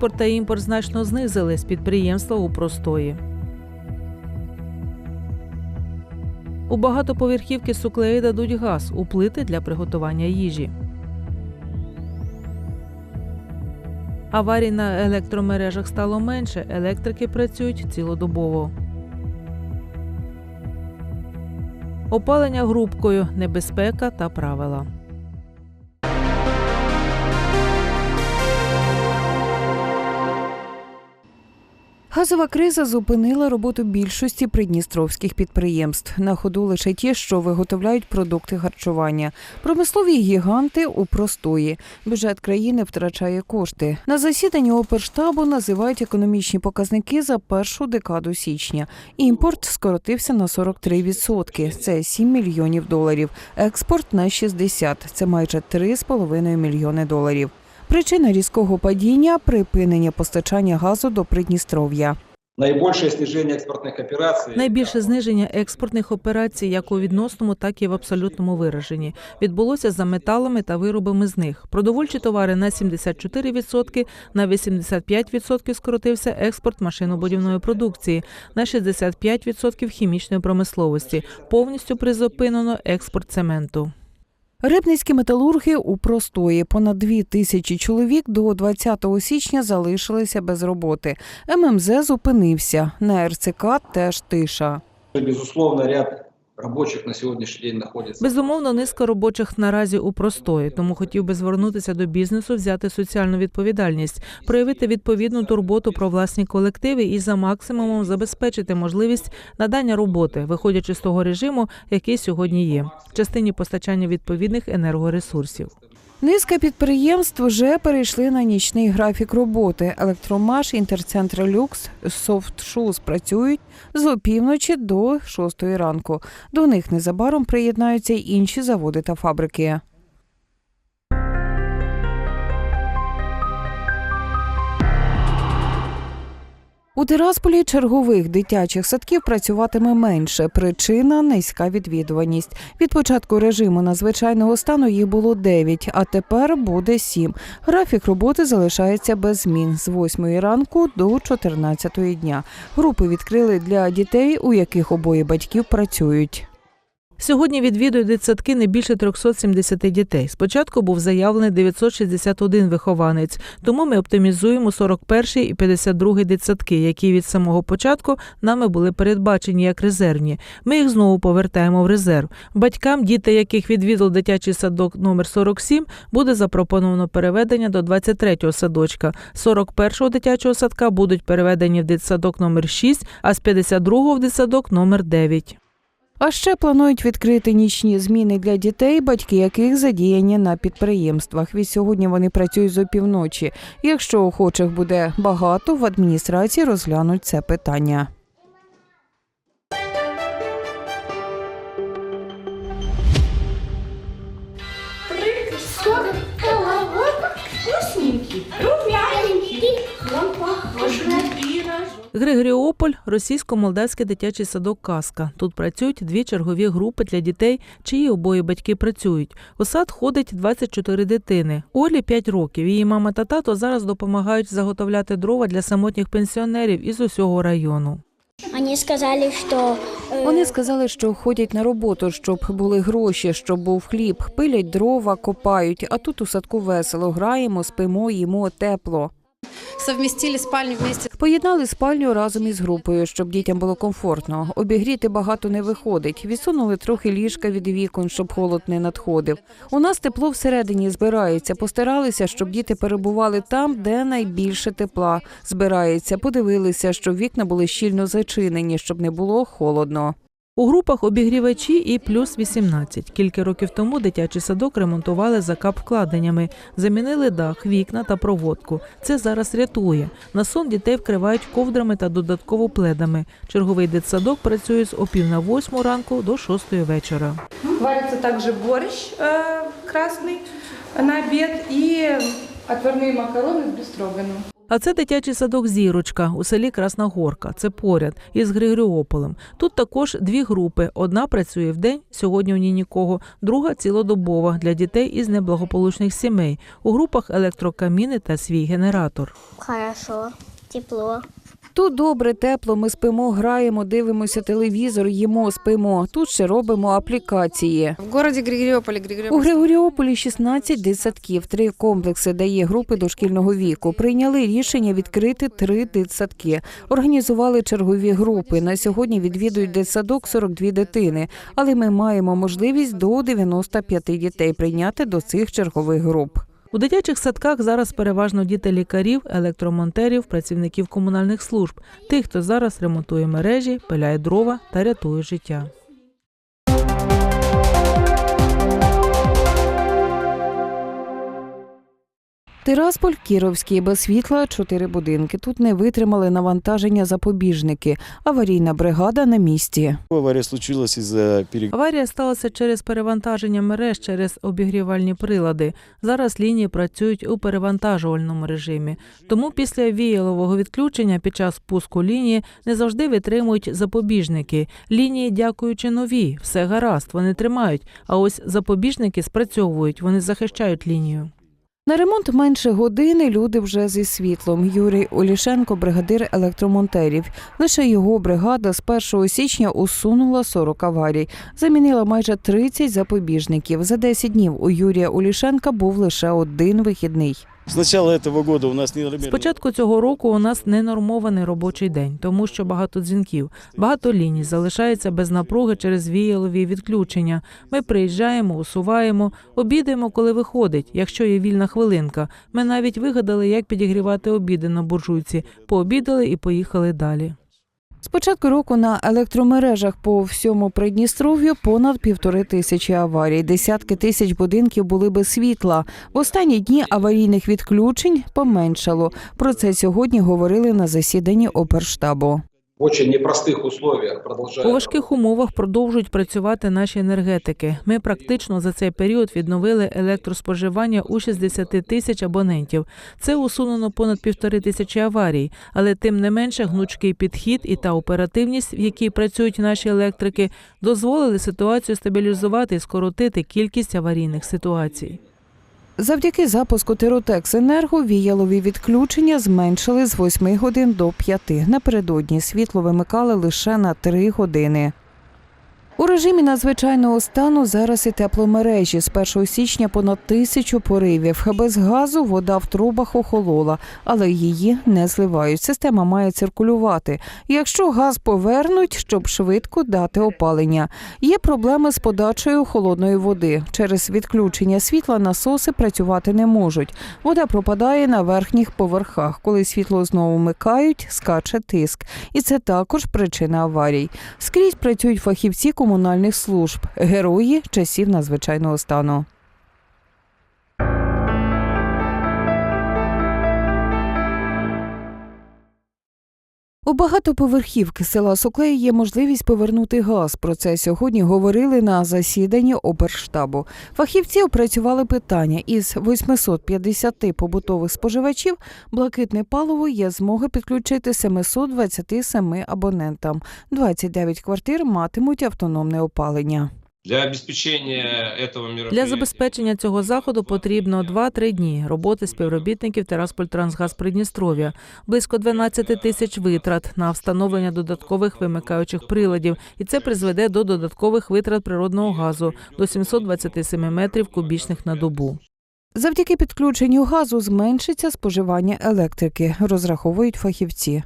Експорт та імпорт значно знизились підприємства у простої. У багатоповерхівки суклеї дадуть газ у плити для приготування їжі. Аварій на електромережах стало менше, електрики працюють цілодобово. Опалення грубкою, небезпека та правила. Газова криза зупинила роботу більшості придністровських підприємств. На ходу лише ті, що виготовляють продукти харчування. Промислові гіганти у простої. Бюджет країни втрачає кошти. На засіданні оперштабу називають економічні показники за першу декаду січня. Імпорт скоротився на 43%. Це 7 мільйонів доларів. Експорт на 60%. Це майже 3,5 мільйони доларів. Причина різкого падіння припинення постачання газу до Придністров'я. Наибольшее снижение экспортных операций. Найбільше зниження експортних операцій як у відносному, так і в абсолютному вираженні відбулося за металами та виробами з них. Продовольчі товари на 74%, на 85% скоротився експорт машинобудівної продукції, на 65% хімічної промисловості. Повністю призупинено експорт цементу. Рибницькі металурги у простої понад дві тисячі чоловік до 20 січня залишилися без роботи. ММЗ зупинився. На РЦК теж тиша. Безусловно, ряд рабочих на сьогоднішній день находится. Безумовно, низка робочих наразі у простої, тому хотів би звернутися до бізнесу, взяти соціальну відповідальність, проявити відповідну турботу про власні колективи і за максимумом забезпечити можливість надання роботи, виходячи з того режиму, який сьогодні є, в частині постачання відповідних енергоресурсів. Низка підприємств вже перейшли на нічний графік роботи. Електромаш, інтерцентр Люкс, Софтшуз працюють з опівночі до шостої ранку. До них незабаром приєднаються й інші заводи та фабрики. У Тирасполі чергових дитячих садків працюватиме менше. Причина низька відвідуваність. Від початку режиму надзвичайного стану їх було 9, а тепер буде 7. Графік роботи залишається без змін з 8 ранку до 14 дня. Групи відкрили для дітей, у яких обоє батьків працюють. Сьогодні відвідують дитсадки не більше 370 дітей. Спочатку був заявлений 961 вихованець, тому ми оптимізуємо 41 і 52 дитсадки, які від самого початку нами були передбачені як резервні. Ми їх знову повертаємо в резерв. Батькам, діти, яких відвідав дитячий садок номер 47, буде запропоновано переведення до 23-го садочка. З 41-го дитячого садка будуть переведені в дитсадок номер 6, а з 52-го в дитсадок номер 9. А ще планують відкрити нічні зміни для дітей, батьки яких задіяні на підприємствах. Від сьогодні вони працюють з опівночі. Якщо охочих буде багато, в адміністрації розглянуть це питання. Вкусненький, румяненький. Он похож на. Григоріополь російсько-молдавський дитячий садок Казка. Тут працюють дві чергові групи для дітей, чиї обоє батьки працюють. У сад ходить 24 дитини. Олі 5 років. Її мама та тато зараз допомагають заготовляти дрова для самотніх пенсіонерів із усього району. Они сказали, что э, Вони сказали, що ходять на роботу, щоб були гроші, щоб був хліб, пилять дрова, копають. А тут у садку весело граємо, спимо, їмо тепло. Совместили спальню вместе. Поєднали спальню разом із групою, щоб дітям було комфортно. Обігріти багато не виходить. Відсунули трохи ліжка від вікон, щоб холод не надходив. У нас тепло всередині збирається. Постаралися, щоб діти перебували там, де найбільше тепла збирається. Подивилися, щоб вікна були щільно зачинені, щоб не було холодно. У групах обігрівачі і плюс 18. Кілька років тому дитячий садок ремонтували за кап-вкладеннями, замінили дах, вікна та проводку. Це зараз рятує. На сон дітей вкривають ковдрами та додатково пледами. Черговий дитсадок працює з опів на восьму ранку до шостої вечора. Варится также борщ э, красный на обед и отварные макароны с бестроганом. А це дитячий садок Зірочка у селі Красногорка. Це поряд із Григоріополем. Тут також дві групи. Одна працює вдень, сьогодні у ній нікого, друга цілодобова для дітей із неблагополучних сімей. У групах електрокаміни та свій генератор. Хорошо, тепло. Тут добре, тепло. Ми спимо, граємо, дивимося телевізор, їмо, спимо. Тут ще робимо аплікації. В городе Григорьополе, У Григоріополі 16 дитсадків, три комплекси дає групи дошкільного віку. Прийняли рішення відкрити три дитсадки. Організували чергові групи. На сьогодні відвідують дитсадок 42 дитини, але ми маємо можливість до 95 дітей прийняти до цих чергових груп. У дитячих садках зараз переважно діти лікарів, електромонтерів, працівників комунальних служб, тих, хто зараз ремонтує мережі, пиляє дрова та рятує життя. Тирасполь, Кіровський, без світла, чотири будинки. Тут не витримали навантаження запобіжники. Аварійна бригада на місці. Авария случилась из-за перегрузки. Аварія сталася через перевантаження мереж через обігрівальні прилади. Зараз лінії працюють у перевантажувальному режимі. Тому після віялового відключення під час пуску лінії не завжди витримують запобіжники. Лінії, дякуючи нові, все гаразд, вони тримають. А ось запобіжники спрацьовують, вони захищають лінію. На ремонт менше години люди вже зі світлом. Юрій Олішенко, бригадир електромонтерів. Лише його бригада з 1 січня усунула 40 аварій, замінила майже 30 запобіжників. За 10 днів у Юрія Олішенка був лише один вихідний. З початку цього року у нас ненормований робочий день, тому що багато дзвінків, багато ліній залишається без напруги через віялові відключення. Ми приїжджаємо, усуваємо, обідаємо, коли виходить, якщо є вільна хвилинка. Ми навіть вигадали, як підігрівати обіди на буржуйці. Пообідали і поїхали далі. З початку року на електромережах по всьому Придністров'ю понад півтори тисячі аварій. Десятки тисяч будинків були без світла. В останні дні аварійних відключень поменшало. Про це сьогодні говорили на засіданні оперштабу. В очень непростых условиях продолжают. У важких умовах продовжують працювати наші енергетики. Ми практично за цей період відновили електроспоживання у 60 тисяч абонентів. Це усунено понад півтори тисячі аварій, але тим не менше гнучкий підхід і та оперативність, в якій працюють наші електрики, дозволили ситуацію стабілізувати і скоротити кількість аварійних ситуацій. Завдяки запуску Тиротекс-енерго віялові відключення зменшили з 8 годин до 5. Напередодні світло вимикали лише на 3 години. У режимі надзвичайного стану зараз і тепломережі. З 1 січня понад тисячу поривів. Без газу вода в трубах охолола, але її не зливають. Система має циркулювати. Якщо газ повернуть, щоб швидко дати опалення. Є проблеми з подачею холодної води. Через відключення світла насоси працювати не можуть. Вода пропадає на верхніх поверхах. Коли світло знову вмикають, скаче тиск. І це також причина аварій. Скрізь працюють фахівці комунальних служб, герої часів надзвичайного стану. У багатоповерхівки села Соклеї є можливість повернути газ. Про це сьогодні говорили на засіданні оберштабу. Фахівці опрацювали питання. Із 850 побутових споживачів блакитне паливо є змоги підключити 727 абонентам. 29 квартир матимуть автономне опалення. Для обеспечения этого Для забезпечення цього заходу потрібно 2-3 дні роботи співробітників Тераспольтрансгаз Придністров'я, близько 12 тисяч витрат на встановлення додаткових вимикаючих приладів, і це призведе до додаткових витрат природного газу до 727 метрів кубічних на добу. Завдяки підключенню газу зменшиться споживання електрики, розраховують фахівці.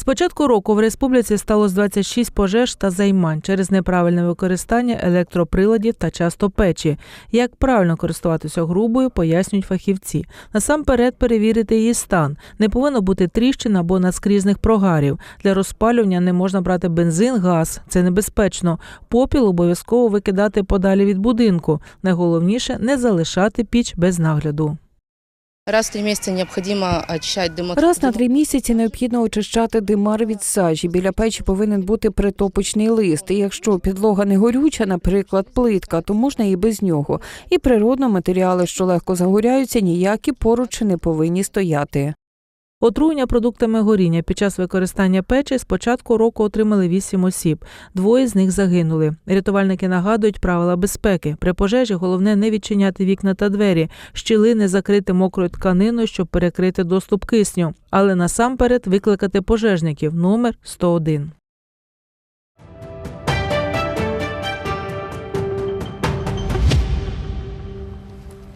З початку року в республіці сталося 26 пожеж та займань через неправильне використання електроприладів та часто печі. Як правильно користуватися грубою, пояснюють фахівці. Насамперед перевірити її стан. Не повинно бути тріщин або наскрізних прогарів. Для розпалювання не можна брати бензин, газ. Це небезпечно. Попіл обов'язково викидати подалі від будинку. Найголовніше не залишати піч без нагляду. Раз три місяці необхідно очищати дымот. Раз на три місяці необхідно очищати димар від сажі. Біля печі повинен бути притопочний лист. І якщо підлога не горюча, наприклад, плитка, то можна і без нього. І природно матеріали, що легко загоряються, ніякі поруч не повинні стояти. Отруєння продуктами горіння під час використання печі з початку року отримали 8 осіб. Двоє з них загинули. Рятувальники нагадують правила безпеки. При пожежі головне не відчиняти вікна та двері, щілини закрити мокрою тканиною, щоб перекрити доступ кисню. Але насамперед викликати пожежників номер 101.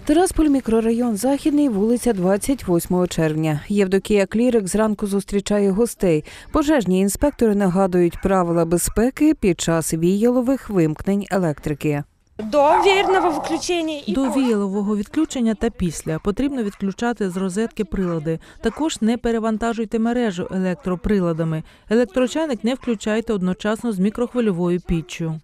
Тирасполь, мікрорайон Західний, вулиця 28 червня. Євдокія Клірик зранку зустрічає гостей. Пожежні інспектори нагадують правила безпеки під час віялових вимкнень електрики. До веерного выключения и До віялового відключення та після потрібно відключати з розетки прилади. Також не перевантажуйте мережу електроприладами. Електрочайник не включайте одночасно з мікрохвильовою піччю.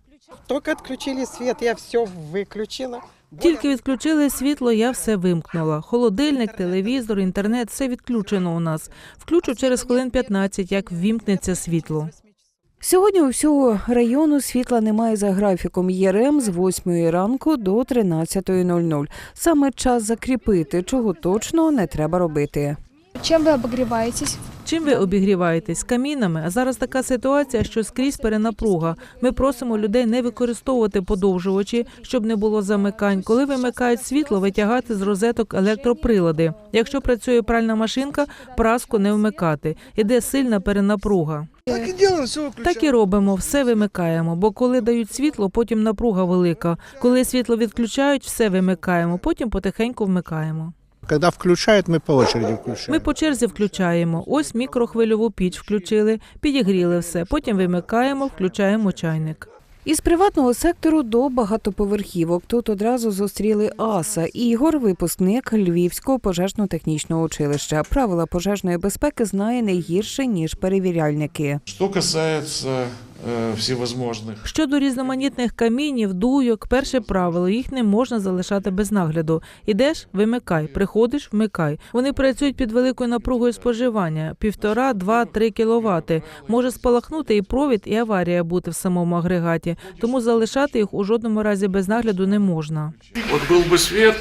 Только отключили свет, я все выключила. Тільки відключили світло, я все вимкнула. Холодильник, телевізор, інтернет все відключено у нас. Включу через хвилин 15, як ввімкнеться світло. Сьогодні у всього району світла немає за графіком ЄРМ з 8 ранку до 13.00. Саме час закріпити, чого точно не треба робити. Чем вы обогреваетесь? Чим ви обігріваєтесь? Камінами? А зараз така ситуація, що скрізь перенапруга. Ми просимо людей не використовувати подовжувачі, щоб не було замикань. Коли вимикають світло, витягати з розеток електроприлади. Якщо працює пральна машинка, праску не вмикати. Іде сильна перенапруга. Так і робимо, все вимикаємо. Бо коли дають світло, потім напруга велика. Коли світло відключають, все вимикаємо, потім потихеньку вмикаємо. Когда включают, мы по очереди включаем. Ми по черзі включаємо. Ось мікрохвильову піч включили, підігріли все. Потім вимикаємо, включаємо чайник. Із приватного сектору до багатоповерхівок тут одразу зустріли Аса Ігор, випускник Львівського пожежно-технічного училища. Правила пожежної безпеки знає не гірше ніж перевіряльники. Что касается э, всевозможных Щодо різноманітних камінів, дуйок, перше правило їх не можна залишати без нагляду. Ідеш, вимикай, приходиш, вмикай. Вони працюють під великою напругою споживання півтора, два-три кіловати. Може спалахнути і провід, і аварія бути в самому агрегаті. Тому залишати їх у жодному разі без нагляду не можна. Вот был бы свет,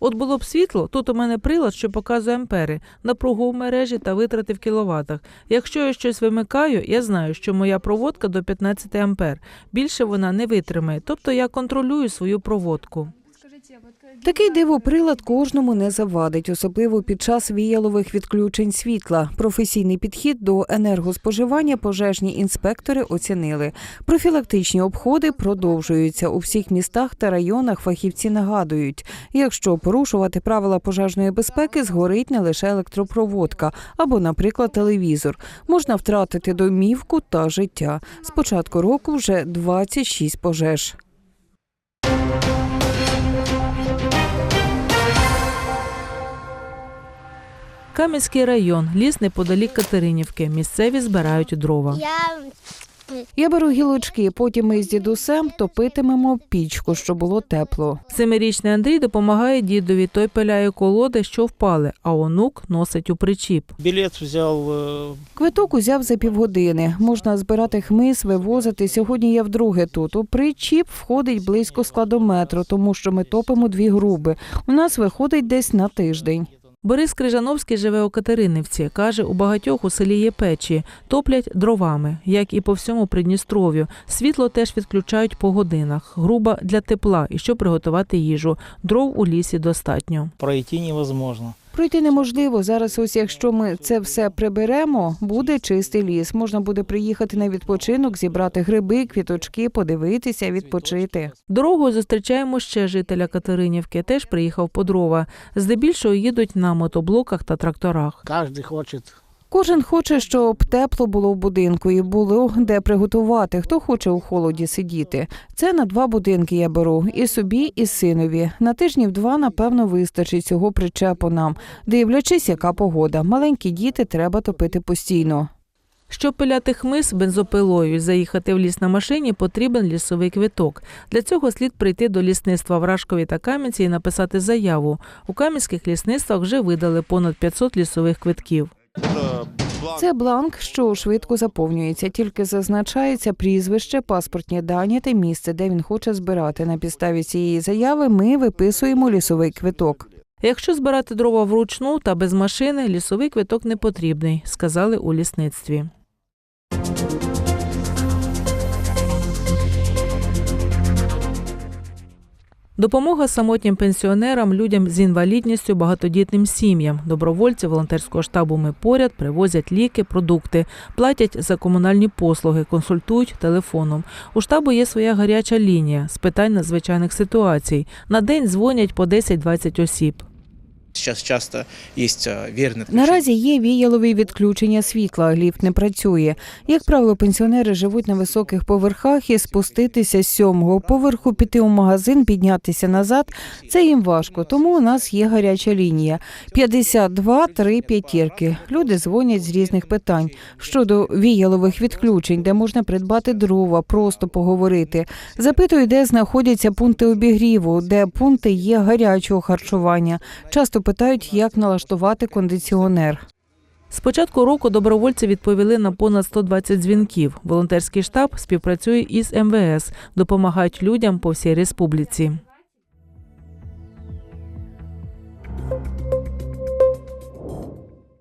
От було б світло, тут у мене прилад, що показує ампери, напругу в мережі та витрати в кіловатах. Якщо я щось вимикаю, я знаю, що моя проводка до 15 ампер. Більше вона не витримає, тобто я контролюю свою проводку. Такий дивоприлад кожному не завадить, особливо під час віялових відключень світла. Професійний підхід до енергоспоживання пожежні інспектори оцінили. Профілактичні обходи продовжуються у всіх містах та районах. Фахівці нагадують, якщо порушувати правила пожежної безпеки, згорить не лише електропроводка або, наприклад, телевізор. Можна втратити домівку та життя. З початку року вже 26 пожеж. Кам'янський район, ліс неподалік Катеринівки. Місцеві збирають дрова. Я беру гілочки, потім ми з дідусем топитимемо пічку, щоб було тепло. Семирічний Андрій допомагає дідові. Той пиляє колоди, що впали, а онук носить у причіп. Билет взял э, Квиток узяв за півгодини. Можна збирати хмиз, вивозити. Сьогодні я вдруге тут. У причіп входить близько складометру, тому що ми топимо дві груби. У нас виходить десь на тиждень. Борис Крижановський живе у Катеринівці. Каже, у багатьох у селі є печі, топлять дровами, як і по всьому Придністров'ю. Світло теж відключають по годинах. Груба для тепла і щоб приготувати їжу. Дров у лісі достатньо. пройти невозможно. Пройти неможливо. Зараз, ось якщо ми це все приберемо, буде чистий ліс. Можна буде приїхати на відпочинок, зібрати гриби, квіточки, подивитися, відпочити. Дорогою зустрічаємо ще жителя Катеринівки. Теж приїхав по дрова. Здебільшого їдуть на мотоблоках та тракторах. Кожен хочет. Кожен хоче, щоб тепло було в будинку і було де приготувати. Хто хоче у холоді сидіти. Це на два будинки я беру і собі, і синові. На тижнів два, напевно, вистачить цього причепу нам, дивлячись, яка погода. Маленькі діти треба топити постійно. Щоб пиляти хмиз бензопилою і заїхати в ліс на машині, потрібен лісовий квиток. Для цього слід прийти до лісництва в Рашкові та Кам'янці і написати заяву. У кам'янських лісництвах вже видали понад 500 лісових квитків. Це бланк, що швидко заповнюється, тільки зазначається прізвище, паспортні дані та місце, де він хоче збирати. На підставі цієї заяви ми виписуємо лісовий квиток. Якщо збирати дрова вручну та без машини, лісовий квиток не потрібний, сказали у лісництві. Допомога самотнім пенсіонерам, людям з інвалідністю, багатодітним сім'ям. Добровольці волонтерського штабу Ми поряд привозять ліки, продукти, платять за комунальні послуги, консультують телефоном. У штабу є своя гаряча лінія з питань надзвичайних ситуацій. На день дзвонять по 10-20 осіб. Сейчас часто есть э, верный Наразі є віялові відключення світла, ліфт не працює. Як правило, пенсіонери живуть на високих поверхах і спуститися з сьомого поверху, піти у магазин, піднятися назад. Це їм важко. Тому у нас є гаряча лінія 52 3 п'ятірки. Люди дзвонять з різних питань щодо віялових відключень, де можна придбати дрова, просто поговорити. Запитують, де знаходяться пункти обігріву, де пункти є гарячого харчування. Часто питають, як налаштувати кондиціонер. З початку року добровольці відповіли на понад 120 дзвінків. Волонтерський штаб співпрацює із МВС, допомагають людям по всій республіці.